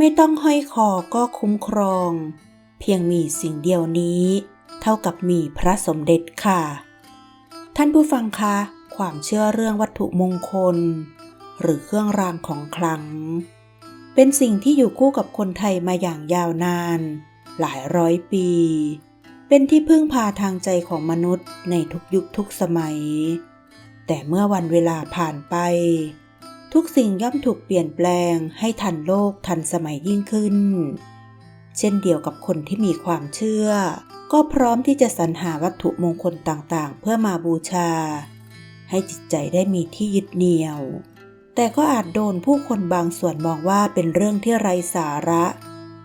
ไม่ต้องห้อยคอก็คุ้มครอง เพียงมีสิ่งเดียวนี้ เท่ากับมีพระสมเด็จค่ะ ท่านผู้ฟังคะ ความเชื่อเรื่องวัตถุมงคล หรือเครื่องรางของขลัง เป็นสิ่งที่อยู่คู่กับคนไทยมาอย่างยาวนาน หลายร้อยปี เป็นที่พึ่งพาทางใจของมนุษย์ในทุกยุคทุกสมัย แต่เมื่อวันเวลาผ่านไป ทุกสิ่งย่อมถูกเปลี่ยนแปลงให้ทันโลกทันสมัยยิ่งขึ้น เช่นเดียวกับคนที่มีความเชื่อ ก็พร้อมที่จะสรรหาวัตถุมงคลต่างๆ เพื่อมาบูชา ให้จิตใจได้มีที่ยึดเหนี่ยว แต่ก็อาจโดนผู้คนบางส่วนมองว่าเป็นเรื่องที่ไร้สาระ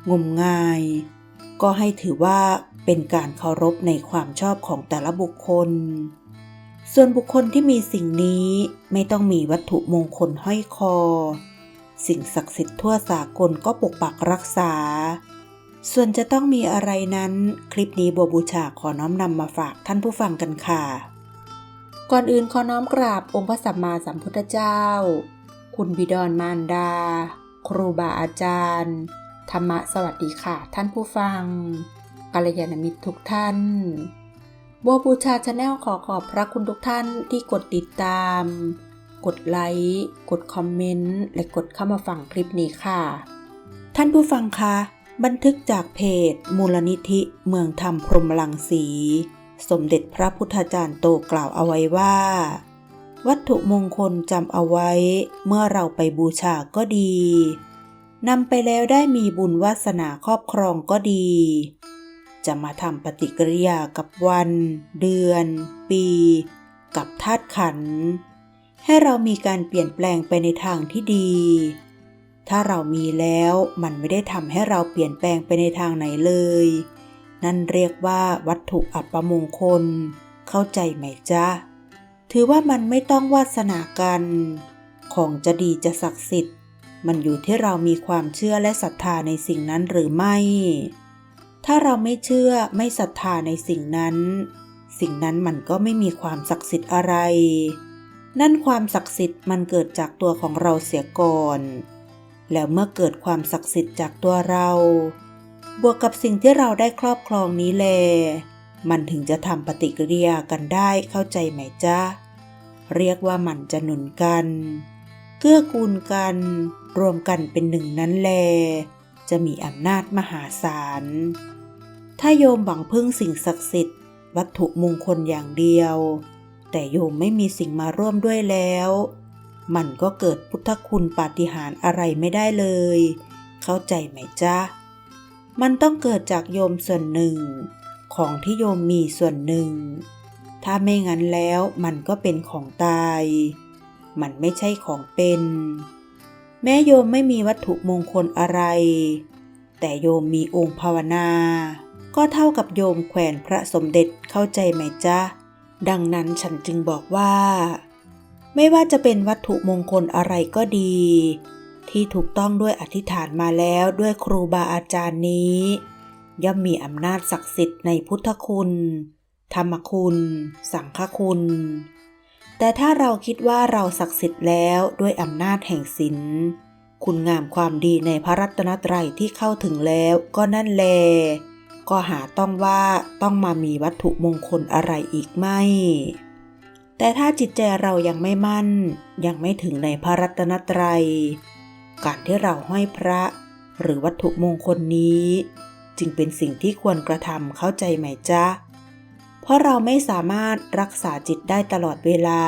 งมงาย ก็ให้ถือว่าเป็นการเคารพในความชอบของแต่ละบุคคล ส่วนบุคคลที่มีสิ่งนี้ไม่ต้องมีวัตถุมงคลห้อยคอ สิ่งศักดิ์สิทธิ์ทั่วสากลก็ปกปักรักษา ส่วนจะต้องมีอะไรนั้น คลิปนี้บัวบูชาขอน้อมนำมาฝากท่านผู้ฟังกันค่ะ ก่อนอื่นขอน้อมกราบองค์พระสัมมาสัมพุทธเจ้า คุณบิดรมารดา ครูบาอาจารย์ ธรรมะสวัสดีค่ะ ท่านผู้ฟังกัลยาณมิตรทุกท่าน บัวบูชาชาแนลขอขอบพระคุณทุกท่านที่กดติดตาม กดไลค์ กดคอมเมนต์ และกดเข้ามาฟังคลิปนี้ค่ะ ท่านผู้ฟังคะ บันทึกจากเพจ มูลนิธิเมืองธรรมพรมลังสี สมเด็จพระพุทธจารย์โตกล่าวเอาไว้ว่า วัตถุมงคลจำเอาไว้ เมื่อเราไปบูชาก็ดีนำไปแล้วได้มีบุญวาสนาครอบครองก็ดี จะมาทำปฏิกิริยากับวัน เดือน ปี กับธาตุขัน ให้เรามีการเปลี่ยนแปลงไปในทางที่ดี ถ้าเรามีแล้วมันไม่ได้ทำให้เราเปลี่ยนแปลงไปในทางไหนเลย นั่นเรียกว่าวัตถุอัปมงคล เข้าใจไหมจ๊ะ ถือว่ามันไม่ต้องวาสนากัน ของจะดีจะศักดิ์สิทธิ์ มันอยู่ที่เรามีความเชื่อและศรัทธาในสิ่งนั้นหรือไม่ ถ้าเราไม่เชื่อไม่ศรัทธาในสิ่งนั้น สิ่งนั้นมันก็ไม่มีความศักดิ์สิทธิ์อะไร นั่นความศักดิ์สิทธิ์มันเกิดจากตัวของเราเสียก่อน แล้วเมื่อเกิดความศักดิ์สิทธิ์จากตัวเรา บวกกับสิ่งที่เราได้ครอบครองนี้แล มันถึงจะทำปฏิกิริยากันได้เข้าใจไหมจ๊ะ เรียกว่ามันจะหนุนกันเกื้อกูลกัน รวมกันเป็นหนึ่งนั้นแล จะมีอำนาจมหาศาล ถ้าโยมหวังพึ่งสิ่งศักดิ์สิทธิ์ วัตถุมงคลอย่างเดียว แต่โยมไม่มีสิ่งมาร่วมด้วยแล้ว มันก็เกิดพุทธคุณปาฏิหาริย์อะไรไม่ได้เลย เข้าใจไหมจ๊ะ มันต้องเกิดจากโยมส่วนหนึ่ง ของที่โยมมีส่วนหนึ่ง ถ้าไม่งั้นแล้วมันก็เป็นของตาย มันไม่ใช่ของเป็น แม้โยมไม่มีวัตถุมงคลอะไร แต่โยมมีองค์ภาวนา ก็เท่ากับโยมแขวนพระสมเด็จเข้าใจไหมจ๊ะ ดังนั้นฉันจึงบอกว่า ไม่ว่าจะเป็นวัตถุมงคลอะไรก็ดี ที่ถูกต้องด้วยอธิษฐานมาแล้วด้วยครูบาอาจารย์นี้ ย่อมมีอำนาจศักดิ์สิทธิ์ในพุทธคุณ ธรรมคุณ สังฆคุณ แต่ถ้าเราคิดว่าเราศักดิ์สิทธิ์แล้วด้วยอำนาจแห่งศีลคุณงามความดีในพระรัตนตรัยที่เข้าถึงแล้วก็นั่นแล ก็หาต้องว่าต้องมามีวัตถุมงคลอะไรอีกไม่ แต่ถ้าจิตใจเรายังไม่มั่น ยังไม่ถึงในพระรัตนตรัย การที่เราห้อยพระหรือวัตถุมงคลนี้ จึงเป็นสิ่งที่ควรกระทำเข้าใจไหมจ๊ะ เพราะเราไม่สามารถรักษาจิตได้ตลอดเวลา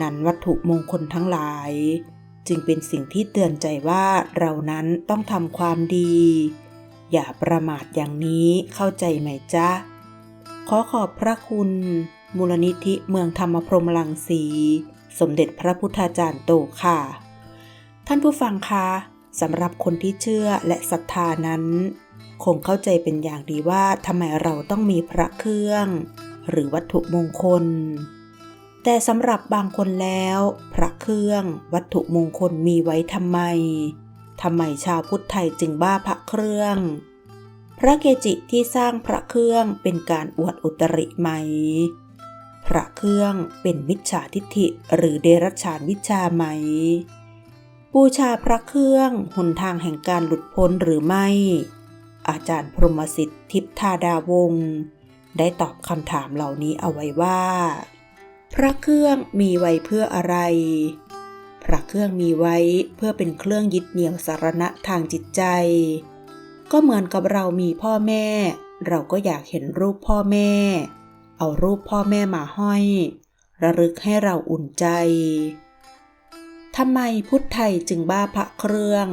นั้นวัตถุมงคลทั้งหลาย จึงเป็นสิ่งที่เตือนใจว่าเรานั้นต้องทำความดี อย่าประมาทอย่างนี้เข้าใจไหมจ๊ะ ขอขอบพระคุณ มูลนิธิเมืองธรรมพรหมลังสี สมเด็จพระพุทธาจารย์โตค่ะ ท่านผู้ฟังคะสำหรับคนที่เชื่อและศรัทธานั้น คงเข้าใจเป็นอย่างดีว่าทำไมเราต้องมีพระเครื่อง หรือวัตถุมงคล แต่สำหรับบางคนแล้ว พระเครื่องวัตถุมงคลมีไว้ทำไม ทำไมชาวพุทธไทยจึงบ้าพระเครื่อง พระเกจิที่สร้างพระเครื่องเป็นการอวดอุตริไหม พระเครื่องเป็นมิจฉาทิฐิหรือเดรัจฉานวิชาไหม บูชาพระเครื่องหนทางแห่งการหลุดพ้นหรือไม่ อาจารย์พรหมสิทธิ์ทิพธาดาวงศ์ได้ตอบคำถามเหล่านี้เอาไว้ว่า พระเครื่องมีไว้เพื่ออะไร พระเครื่องมีไว้เพื่อเป็นเครื่องยึดเหนี่ยวสารณะทางจิตใจ ก็เหมือนกับเรามีพ่อแม่ เราก็อยากเห็นรูปพ่อแม่ เอารูปพ่อแม่มาห้อย ระลึกให้เราอุ่นใจทำไมพุทธไทยจึงบ้าพระเครื่อง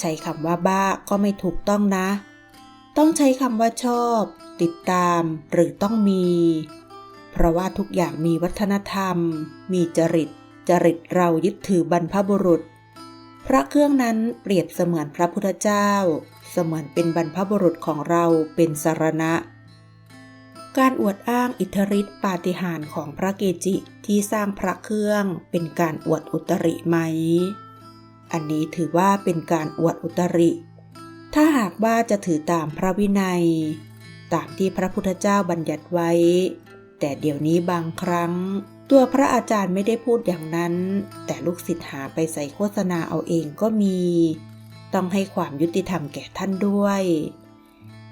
ใช้คำว่าบ้าก็ไม่ถูกต้องนะ ต้องใช้คำว่าชอบ ติดตามหรือต้องมี เพราะว่าทุกอย่างมีวัฒนธรรม มีจริต จริตเรายึดถือบรรพบุรุษ พระเครื่องนั้นเปรียบเสมือนพระพุทธเจ้า เสมือนเป็นบรรพบุรุษของเราเป็นสารณะ การอวดอ้างอิทธิฤทธิปาฏิหาริย์ของพระเกจิที่สร้างพระเครื่องเป็นการอวดอุตริไหม อันนี้ถือว่าเป็นการอวดอุตริ ถ้าหากว่าจะถือตามพระวินัย ตามที่พระพุทธเจ้าบัญญัติไว้ แต่เดี๋ยวนี้บางครั้ง ตัวพระอาจารย์ไม่ได้พูดอย่างนั้น แต่ลูกศิษย์หาไปใส่โฆษณาเอาเองก็มี ต้องให้ความยุติธรรมแก่ท่านด้วย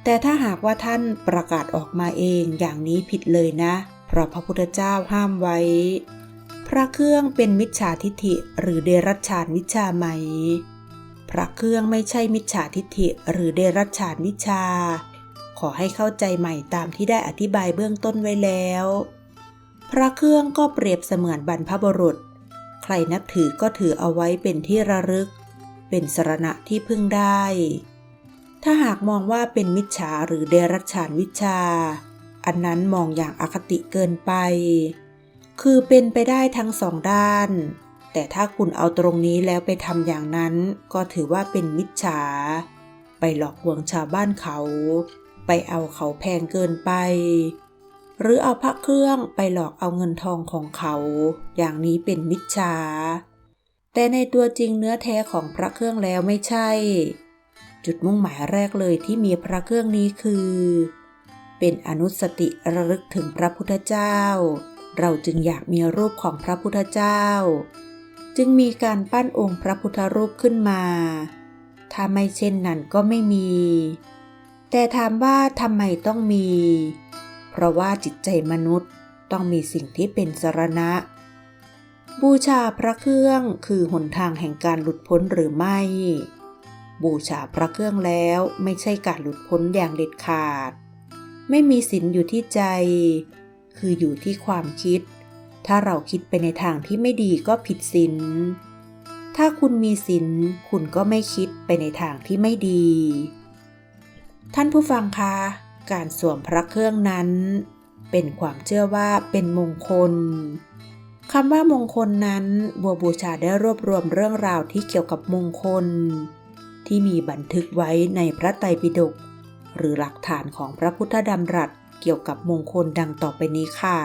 แต่ถ้าหากว่าท่านประกาศออกมาเองอย่างนี้ผิดเลยนะ เพราะพระพุทธเจ้าห้ามไว้ พระเครื่องเป็นมิจฉาทิฐิหรือเดรัจฉานวิชาไหม พระเครื่องไม่ใช่มิจฉาทิฐิหรือเดรัจฉานวิชา ขอให้เข้าใจใหม่ตามที่ได้อธิบายเบื้องต้นไว้แล้ว พระเครื่องก็เปรียบเสมือนบรรพบุรุษ ใครนับถือก็ถือเอาไว้เป็นที่ระลึก เป็นสรณะที่พึ่งได้ ถ้าหากมองว่าเป็นมิจฉาหรือเดรัจฉานวิชา อันนั้นมองอย่างอคติเกินไป คือเป็นไปได้ทั้งสองด้าน แต่ถ้าคุณเอาตรงนี้แล้วไปทำอย่างนั้น ก็ถือว่าเป็นมิจฉา ไปหลอกลวงชาวบ้านเขา ไปเอาเขาแพงเกินไป หรือเอาพระเครื่องไปหลอกเอาเงินทองของเขา อย่างนี้เป็นมิจฉา แต่ในตัวจริงเนื้อแท้ของพระเครื่องแล้วไม่ใช่ จุดมุ่งหมายแรกเลยที่มีพระเครื่องนี้คือ เป็นอนุสติระลึกถึงพระพุทธเจ้า เราจึงอยากมีรูปของพระพุทธเจ้า จึงมีการปั้นองค์พระพุทธรูปขึ้นมา ถ้าไม่เช่นนั้นก็ไม่มี แต่ถามว่าทำไมต้องมี เพราะว่าจิตใจมนุษย์ต้องมีสิ่งที่เป็นสรณะ บูชาพระเครื่องคือหนทางแห่งการหลุดพ้นหรือไม่ บูชาพระเครื่องแล้วไม่ใช่การหลุดพ้นอย่างเด็ดขาด ไม่มีศีลอยู่ที่ใจ คืออยู่ที่ความคิด ถ้าเราคิดไปในทางที่ไม่ดีก็ผิดศีลถ้าคุณมีศีลคุณก็ไม่คิดไปในทางที่ไม่ดี ท่านผู้ฟังคะ การสวมพระเครื่องนั้น เป็นความเชื่อว่าเป็นมงคลคำว่ามงคลนั้นบัวบูชาได้รวบรวมเรื่องราวที่เกี่ยวกับมงคล ที่มีบันทึกไว้ในพระไตรปิฎกหรือหลักฐานของพระพุทธดำรัสเกี่ยวกับมงคลดังต่อไปนี้ค่ะ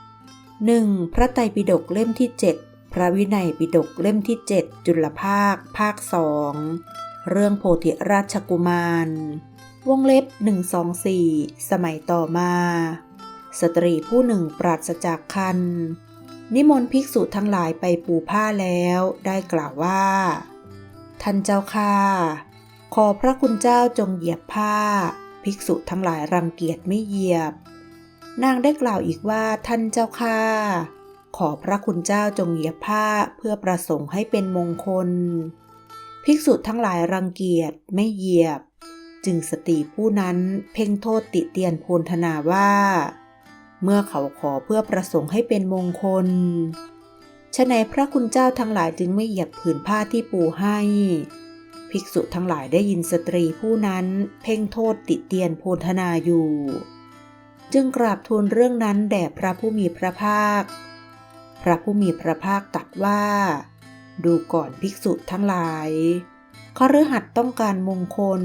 1. พระไตรปิฎกเล่มที่ 7 พระวินัยปิฎกเล่มที่ 7 จุลภาค ภาคสองเรื่องโพธิราชกุมาร วงเล็บ 124 สมัยต่อมา สตรีผู้หนึ่งปราศจากคัน นิมนต์ภิกษุทั้งหลายไปปูผ้าแล้วได้กล่าวว่า ท่านเจ้าค่ะขอพระคุณเจ้าจงเหยียบผ้า ภิกษุทั้งหลายรังเกียจไม่เหยียบ นางได้กล่าวอีกว่าท่านเจ้าค่ะขอพระคุณเจ้าจงเหยียบผ้าเพื่อประสงค์ให้เป็นมงคล ภิกษุทั้งหลายรังเกียจไม่เหยียบ จึงสตรีผู้นั้นเพ่งโทษติเตียนโพลธนาว่า เมื่อเขาขอเพื่อประสงค์ให้เป็นมงคลฉะไหนพระคุณเจ้าทั้งหลายจึงไม่เหยียบผืนผ้าที่ปูให้ ภิกษุทั้งหลายได้ยินสตรีผู้นั้นเพ่งโทษติเตียนโพลธนาอยู่ จึงกราบทูลเรื่องนั้นแด่พระผู้มีพระภาค พระผู้มีพระภาคตรัสว่า ดูก่อนภิกษุทั้งหลายคฤหัสถ์ต้องการมงคล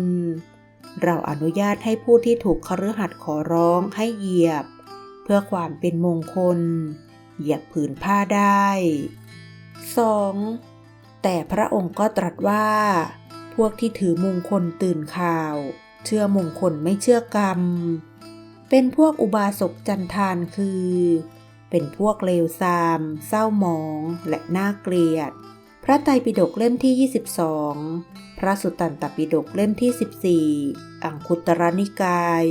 เราอนุญาตให้ผู้ที่ถูกคฤหัสถ์ขอร้องให้เหยียบ เพื่อความเป็นมงคล เหยียบผืนผ้าได้ 2. แต่พระองค์ก็ตรัสว่า พวกที่ถือมงคลตื่นข่าว เชื่อมงคลไม่เชื่อกรรม เป็นพวกอุบาสกจันทานคือ เป็นพวกเลวทราม เศร้าหมอง และน่าเกลียด พระไตรปิฎกเล่มที่ 22 ระสุตตันตปิฎกเล่มที่ 14 อังคุตรนิกาย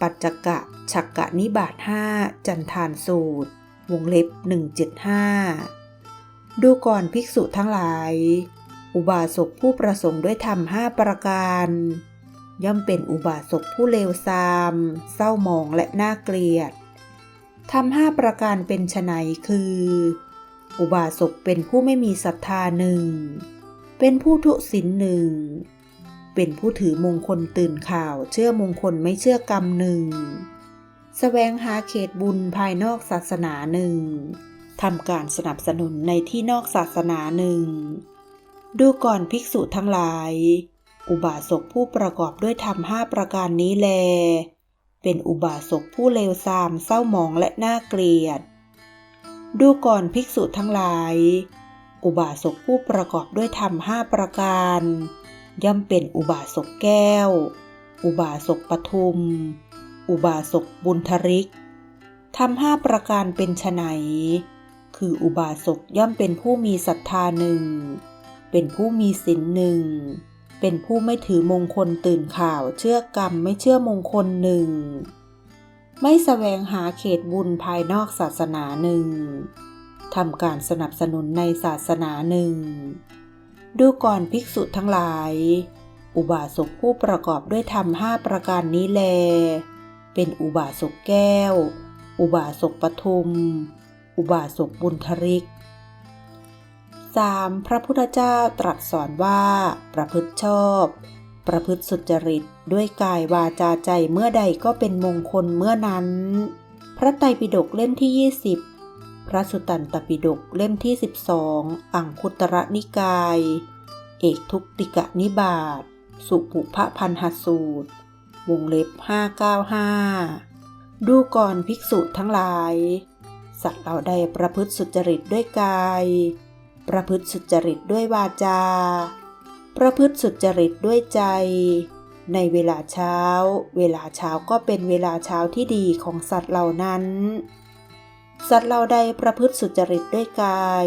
ปัจจกะฉักกะนิบาต5จันทานสูตร วงเล็บ 175 ดูก่อนภิกษุทั้งหลาย อุบาสกผู้ประสงค์ด้วยธรรมห้าประการ ย่อมเป็นอุบาสกผู้เลวทราม เศร้าหมองและน่าเกลียดทำห้าประการเป็นไฉนคือ อุบาสกเป็นผู้ไม่มีศรัทธาหนึ่ง เป็นผู้ทุศีลหนึ่ง เป็นผู้ถือมงคลตื่นข่าว เชื่อมงคลไม่เชื่อกรรมหนึ่งแสวงหาเขตบุญภายนอกศาสนาหนึ่งทำการสนับสนุนในที่นอกศาสนาหนึ่ง ดูก่อนภิกษุทั้งหลาย อุบาสกผู้ประกอบด้วยธรรมห้าประการนี้แล เป็นอุบาสกผู้เลวทรามเศร้าหมองและน่าเกลียด ดูก่อนภิกษุทั้งหลาย อุบาสกผู้ประกอบด้วยธรรมห้าประการ ย่อมเป็นอุบาสกแก้ว อุบาสกปทุม อุบาสกบุญทริกทำห้าประการเป็นไฉนคืออุบาสกย่อมเป็นผู้มีศรัทธาหนึ่ง เป็นผู้มีศีลหนึ่ง เป็นผู้ไม่ถือมงคลตื่นข่าวเชื่อกรรมไม่เชื่อมงคลหนึ่ง ไม่แสวงหาเขตบุญภายนอกศาสนาหนึ่ง ทำการสนับสนุนในศาสนาหนึ่ง ดูก่อนภิกษุทั้งหลาย อุบาสกผู้ประกอบด้วยธรรมห้าประการนี้แล เป็นอุบาสกแก้ว อุบาสกปทุม อุบาสกบุญทริก 3. พระพุทธเจ้าตรัสสอนว่า ประพฤติชอบ ประพฤติสุจริตด้วยกายวาจาใจเมื่อใดก็เป็นมงคลเมื่อนั้น พระไตรปิฎกเล่มที่ 20 พระสุตตันตปิฎกเล่มที่ 12 อังคุตระนิกาย เอกทุกติกะนิบาตสุภุพพันหสูตร วงเล็บ 595 ดูก่อนภิกษุทั้งหลาย สัตว์เราใดประพฤติสุจริตด้วยกาย ประพฤติสุจริตด้วยวาจา ประพฤติสุจริตด้วยใจ ในเวลาเช้า เวลาเช้าก็เป็นเวลาเช้าที่ดีของสัตว์เหล่านั้น สัตว์เราใดประพฤติสุจริตด้วยกาย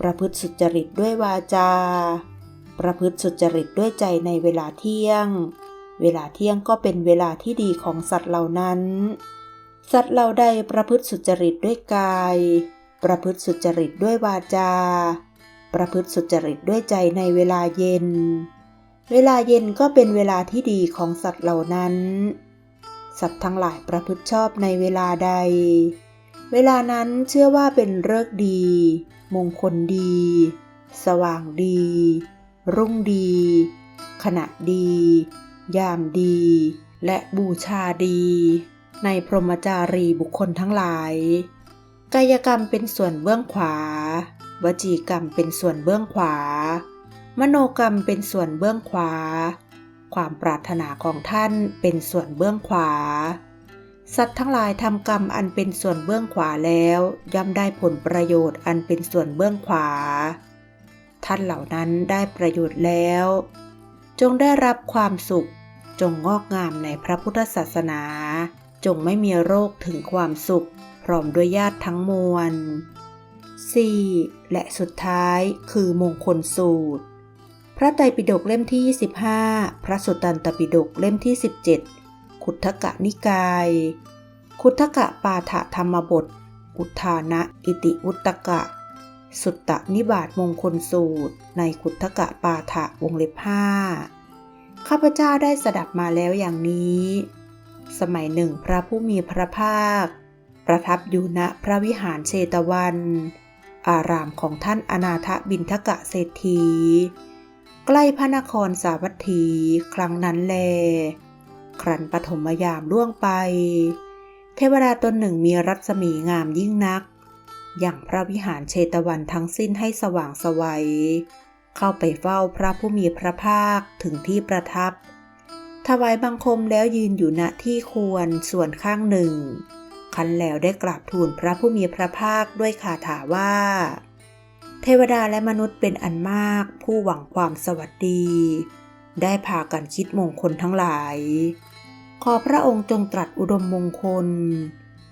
ประพฤติสุจริตด้วยวาจา ประพฤติสุจริตด้วยใจในเวลาเที่ยง เวลาเที่ยงก็เป็นเวลาที่ดีของสัตว์เหล่านั้น สัตว์เหล่าใดประพฤติสุจริตด้วยกาย ประพฤติสุจริตด้วยวาจา ประพฤติสุจริตด้วยใจในเวลาเย็น เวลาเย็นก็เป็นเวลาที่ดีของสัตว์เหล่านั้น สัตว์ทั้งหลายประพฤติชอบในเวลาใด เวลานั้นเชื่อว่าเป็นเลิกดี มงคลดี สว่างดี รุ่งดี ขณะดี ยามดี และบูชาดี ในพรหมจารีบุคคลทั้งหลาย กายกรรมเป็นส่วนเบื้องขวา วจีกรรมเป็นส่วนเบื้องขวา มโนกรรมเป็นส่วนเบื้องขวา ความปรารถนาของท่านเป็นส่วนเบื้องขวา สัตว์ทั้งหลายทำกรรมอันเป็นส่วนเบื้องขวาแล้ว ย่อมได้ผลประโยชน์อันเป็นส่วนเบื้องขวา ท่านเหล่านั้นได้ประโยชน์แล้ว จงได้รับความสุข จงงอกงามในพระพุทธศาสนา จงไม่มีโรคถึงความสุข พร้อมด้วยญาติทั้งมวล 4. และสุดท้ายคือมงคลสูตร พระไตรปิฎกเล่มที่ 25 พระสุตตันตปิฎกเล่มที่ 17 ขุททกะนิกาย ขุททกะปาฐะธรรมบท อุทานะอิติอุตตกะ สุตตนิบาตมงคลสูตร ในขุททกะปาฐะวงเล็บห้าข้าพเจ้าได้สดับมาแล้วอย่างนี้ สมัยหนึ่งพระผู้มีพระภาค ประทับอยู่ณพระวิหารเชตวัน อารามของท่านอนาถบินทกะเศรษฐี ใกล้พระนครสาวัตถี ครั้งนั้นแล ครันปฐมยามล่วงไป เทวดาตนหนึ่งมีรัศมีงามยิ่งนัก อย่างพระวิหารเชตวันทั้งสิ้นให้สว่างสวัย เข้าไปเฝ้าพระผู้มีพระภาคถึงที่ประทับ ถวายบังคมแล้วยืนอยู่ณที่ควรส่วนข้างหนึ่ง คันแล้วได้กราบทูลพระผู้มีพระภาคด้วยคาถาว่า เทวดาและมนุษย์เป็นอันมากผู้หวังความสวัสดี ได้พากันคิดมงคลทั้งหลาย ขอพระองค์จงตรัสอุดมมงคล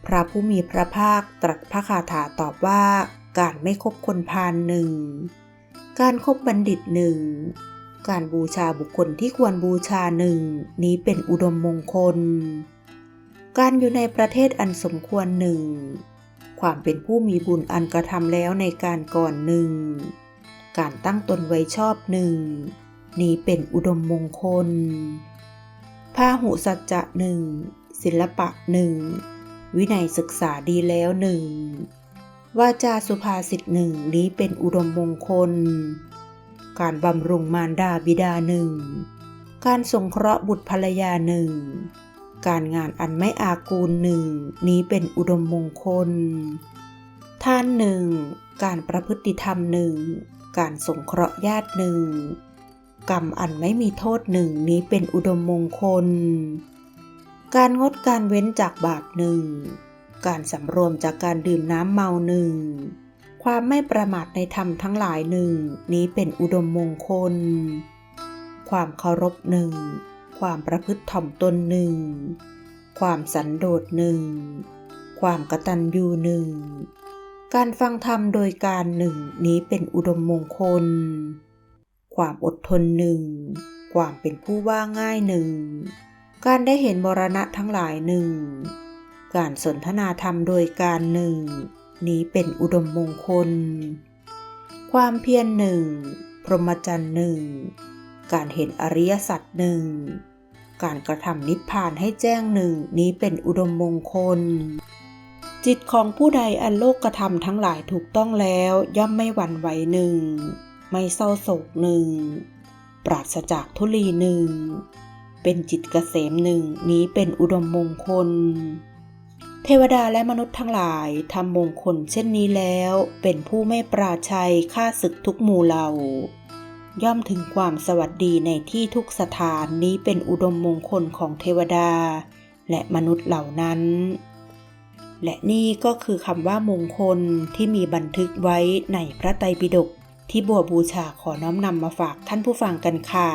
พระผู้มีพระภาคตรัสพระคาถาตอบว่า การไม่คบคนพาลหนึ่ง การคบบัณฑิตหนึ่ง การบูชาบุคคลที่ควรบูชาหนึ่งนี้เป็นอุดมมงคล การอยู่ในประเทศอันสมควรหนึ่ง ความเป็นผู้มีบุญอันกระทำแล้วในการก่อนหนึ่ง การตั้งตนไว้ชอบหนึ่ง นี้เป็นอุดมมงคลพาหุสัจจะหนึ่งศิลปะหนึ่งวินัยศึกษาดีแล้วหนึ่งวาจาสุภาษิตหนึ่งนี้เป็นอุดมมงคล การบำรุงมารดาบิดาหนึ่งการสงเคราะห์บุตรภรรยาหนึ่งการงานอันไม่อากูลหนึ่งนี้เป็นอุดมมงคล ท่านหนึ่งการประพฤติธรรมหนึ่งการสงเคราะห์ญาติหนึ่ง กรรมอันไม่มีโทษหนึ่งนี้เป็นอุดมมงคล การงดการเว้นจากบาปหนึ่ง การสำรวมจากการดื่มน้ำเมาหนึ่ง ความไม่ประมาทในธรรมทั้งหลายหนึ่งนี้เป็นอุดมมงคล ความเคารพหนึ่ง ความประพฤติถ่อมตนหนึ่ง ความสันโดษหนึ่ง ความกตัญญูหนึ่ง การฟังธรรมโดยการหนึ่งนี้เป็นอุดมมงคล ความอดทนหนึ่ง ความเป็นผู้ว่าง่ายหนึ่ง การได้เห็นมรณะทั้งหลายหนึ่ง การสนทนาธรรมโดยการหนึ่ง นี้เป็นอุดมมงคล ความเพียรหนึ่ง พรหมจรรย์หนึ่ง การเห็นอริยสัจหนึ่ง การกระทำนิพพานให้แจ้งหนึ่งนี้เป็นอุดมมงคลจิตของผู้ใดอันโลกกระทำทั้งหลายถูกต้องแล้วย่อมไม่หวั่นไหวหนึ่ง ไม่เศร้าโศกหนึ่ง ปราศจากทุลีหนึ่ง เป็นจิตเกษมหนึ่งนี้เป็นอุดมมงคล เทวดาและมนุษย์ทั้งหลายทำมงคลเช่นนี้แล้วเป็นผู้ไม่ปราชัยฆ่าศึกทุกหมู่เหล่า ย่อมถึงความสวัสดีในที่ทุกสถานนี้เป็นอุดมมงคลของเทวดา และมนุษย์เหล่านั้นและนี่ก็คือคำว่ามงคลที่มีบันทึกไว้ในพระไตรปิฎก ที่บัวบูชาขอน้อมนำมาฝากท่านผู้ฟังกันค่ะ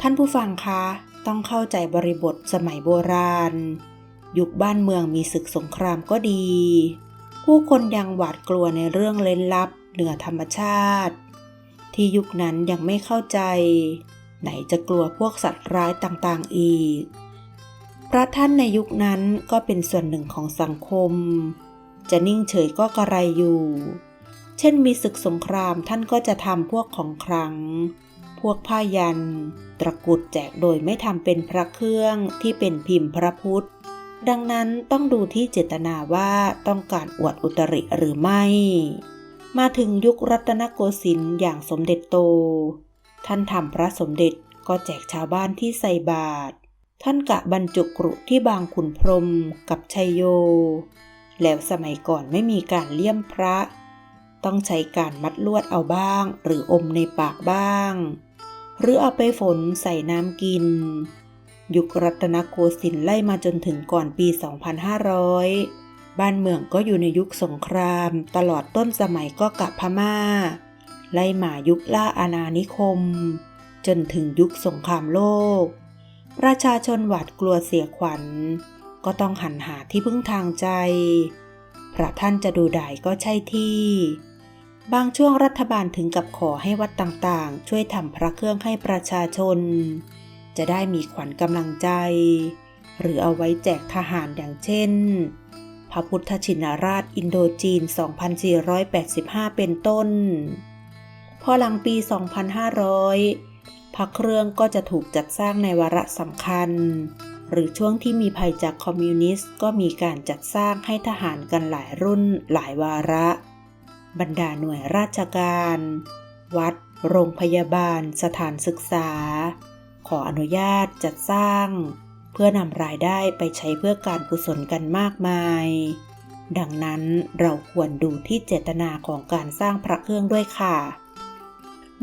ท่านผู้ฟังคะต้องเข้าใจบริบทสมัยโบราณ ยุคบ้านเมืองมีศึกสงครามก็ดี ผู้คนยังหวาดกลัวในเรื่องเล้นลับเหนือธรรมชาติ ที่ยุคนั้นยังไม่เข้าใจ ไหนจะกลัวพวกสัตว์ร้ายต่างๆอีก พระท่านในยุคนั้นก็เป็นส่วนหนึ่งของสังคม จะนิ่งเฉยก็กระไรอยู่ เช่นมีศึกสงครามท่านก็จะทำพวกของครังพวกผ้ายัน ตะกุดแจกโดยไม่ทำเป็นพระเครื่องที่เป็นพิมพ์พระพุทธ ดังนั้นต้องดูที่เจตนาว่าต้องการอวดอุตริหรือไม่ มาถึงยุครัตนโกสินทร์อย่างสมเด็จโต ท่านทำพระสมเด็จก็แจกชาวบ้านที่ใส่บาตรท่านกะบรรจุกรุที่บางขุนพรมกับชัยโย แล้วสมัยก่อนไม่มีการเลี่ยมพระ ต้องใช้การมัดลวดเอาบ้าง หรืออมในปากบ้าง หรือเอาไปฝนใส่น้ำกิน ยุครัตนโกสินทร์ไล่มาจนถึงก่อนปี 2500 บ้านเมืองก็อยู่ในยุคสงคราม ตลอดต้นสมัยก็กับพม่า ไล่มายุคล่าอาณานิคม จนถึงยุคสงครามโลก ประชาชนหวาดกลัวเสียขวัญ ก็ต้องหันหาที่พึ่งทางใจพระท่านจะดูดายก็ใช่ที่ บางช่วงรัฐบาลถึงกับขอให้วัดต่างๆ ช่วยทำพระเครื่องให้ประชาชน จะได้มีขวัญกำลังใจ หรือเอาไว้แจกทหารอย่างเช่น พระพุทธชินราชอินโดจีน 2485 เป็นต้น พอหลังปี 2500 พระเครื่องก็จะถูกจัดสร้างในวาระสำคัญ หรือช่วงที่มีภัยจากคอมมิวนิสต์ก็มีการจัดสร้างให้ทหารกันหลายรุ่นหลายวาระ บรรดาหน่วยราชการ วัด โรงพยาบาล สถานศึกษา ขออนุญาตจัดสร้าง เพื่อนำรายได้ไปใช้เพื่อการกุศลกันมากมาย ดังนั้นเราควรดูที่เจตนาของการสร้างพระเครื่องด้วยค่ะ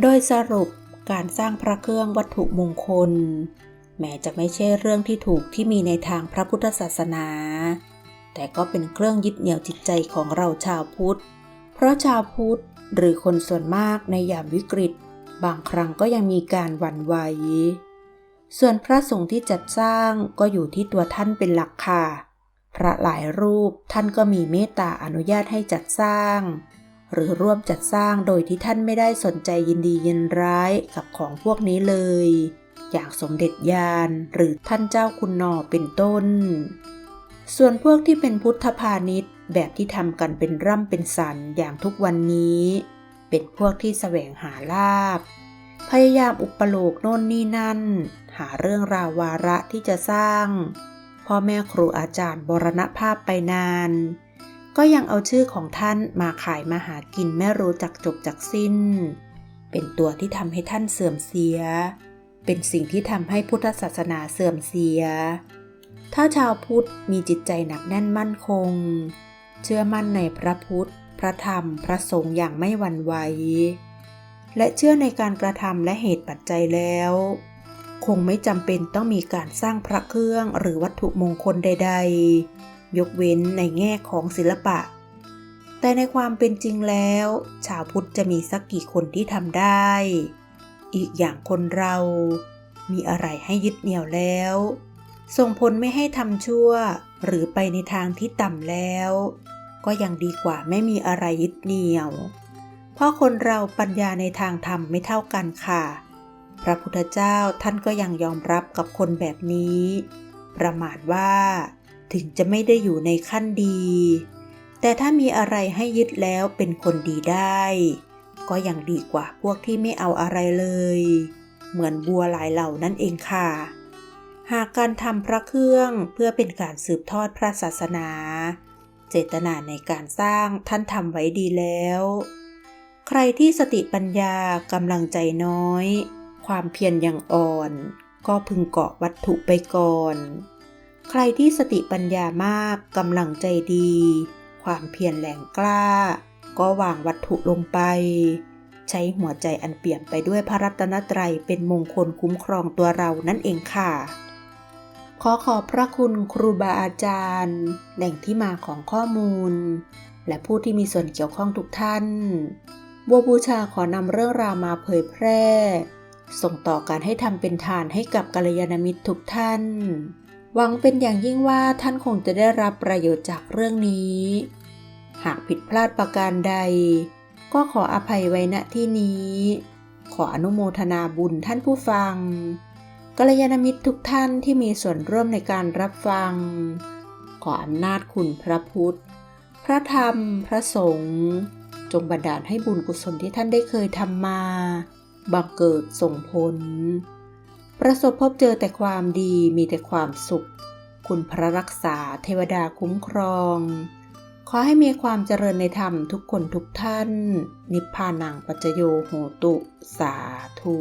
โดยสรุปการสร้างพระเครื่องวัตถุมงคล แม้จะไม่ใช่เรื่องที่ถูกที่มีในทางพระพุทธศาสนา แต่ก็เป็นเครื่องยึดเหนี่ยวจิตใจของเราชาวพุทธ เพราะชาวพุทธหรือคนส่วนมากในยามวิกฤต บางครั้งก็ยังมีการหวั่นไหว ส่วนพระสงฆ์ที่จัดสร้างก็อยู่ที่ตัวท่านเป็นหลักค่ะ พระหลายรูปท่านก็มีเมตตาอนุญาตให้จัดสร้าง หรือร่วมจัดสร้างโดยที่ท่านไม่ได้สนใจยินดียินร้ายกับของพวกนี้เลย อย่างสมเด็จยานหรือท่านเจ้าคุณนอเป็นต้น ส่วนพวกที่เป็นพุทธพาณิชย์ แบบที่ทำกันเป็นร่ำเป็นสันอย่างทุกวันนี้ เป็นพวกที่แสวงหาลาบ พยายามอุปโลกโน่นนี่นั่น หาเรื่องราววาระที่จะสร้าง พ่อแม่ครูอาจารย์บรณภาพไปนาน ก็ยังเอาชื่อของท่านมาขายมาหากินไม่รู้จักจบจักสิ้น เป็นตัวที่ทำให้ท่านเสื่อมเสีย เป็นสิ่งที่ทำให้พุทธศาสนาเสื่อมเสีย ถ้าชาวพุทธมีจิตใจหนักแน่นมั่นคง เชื่อมั่นในพระพุทธ พระธรรม พระสงฆ์อย่างไม่หวั่นไหว และเชื่อในการกระทำและเหตุปัจจัยแล้ว คงไม่จำเป็นต้องมีการสร้างพระเครื่องหรือวัตถุมงคลใด ๆ ยกเว้นในแง่ของศิลปะ แต่ในความเป็นจริงแล้ว ชาวพุทธจะมีสักกี่คนที่ทำได้ อีกอย่างคนเรามีอะไรให้ยึดเหนี่ยวแล้ว ส่งผลไม่ให้ทำชั่ว หรือไปในทางที่ต่ำแล้ว ก็ยังดีกว่าไม่มีอะไรยึดเหนี่ยว เพราะคนเราปัญญาในทางธรรมไม่เท่ากันค่ะ พระพุทธเจ้าท่านก็ยังยอมรับกับคนแบบนี้ ประมาทว่า ถึงจะไม่ได้อยู่ในขั้นดี แต่ถ้ามีอะไรให้ยึดแล้วเป็นคนดีได้ ก็ยังดีกว่าพวกที่ไม่เอาอะไรเลย เหมือนบัวหลายเหล่านั่นเองค่ะหากการทำพระเครื่องเพื่อเป็นการสืบทอดพระศาสนา เจตนาในการสร้างท่านทำไว้ดีแล้ว ใครที่สติปัญญากำลังใจน้อย ความเพียรยังอ่อน ก็พึงเกาะวัตถุไปก่อน ใครที่สติปัญญามากกำลังใจดี ความเพียรแรงกล้า ก็วางวัตถุลงไป ใช้หัวใจอันเปี่ยมไปด้วยพระรัตนตรัยเป็นมงคลคุ้มครองตัวเรานั่นเองค่ะ ขอขอบพระคุณครูบาอาจารย์ แหล่งที่มาของข้อมูล และผู้ที่มีส่วนเกี่ยวข้องทุกท่านบัวบูชาขอนำเรื่องราวมาเผยแพร่ ส่งต่อการให้ทำเป็นทานให้กับกัลยาณมิตรทุกท่าน หวังเป็นอย่างยิ่งว่าท่านคงจะได้รับประโยชน์จากเรื่องนี้ หากผิดพลาดประการใด ก็ขออภัยไว้ณที่นี้ ขออนุโมทนาบุญท่านผู้ฟัง กัลยาณมิตรทุกท่านที่มีส่วนร่วมในการรับฟัง ขออำนาจคุณพระพุทธ พระธรรม พระสงฆ์ จงบันดาลให้บุญกุศลที่ท่านได้เคยทำมาบังเกิดส่งผล ประสบพบเจอแต่ความดีมีแต่ความสุข คุณพระรักษาเทวดาคุ้มครอง ขอให้มีความเจริญในธรรมทุกคนทุกท่าน นิพพานังปัจโยโหตุ สาธุ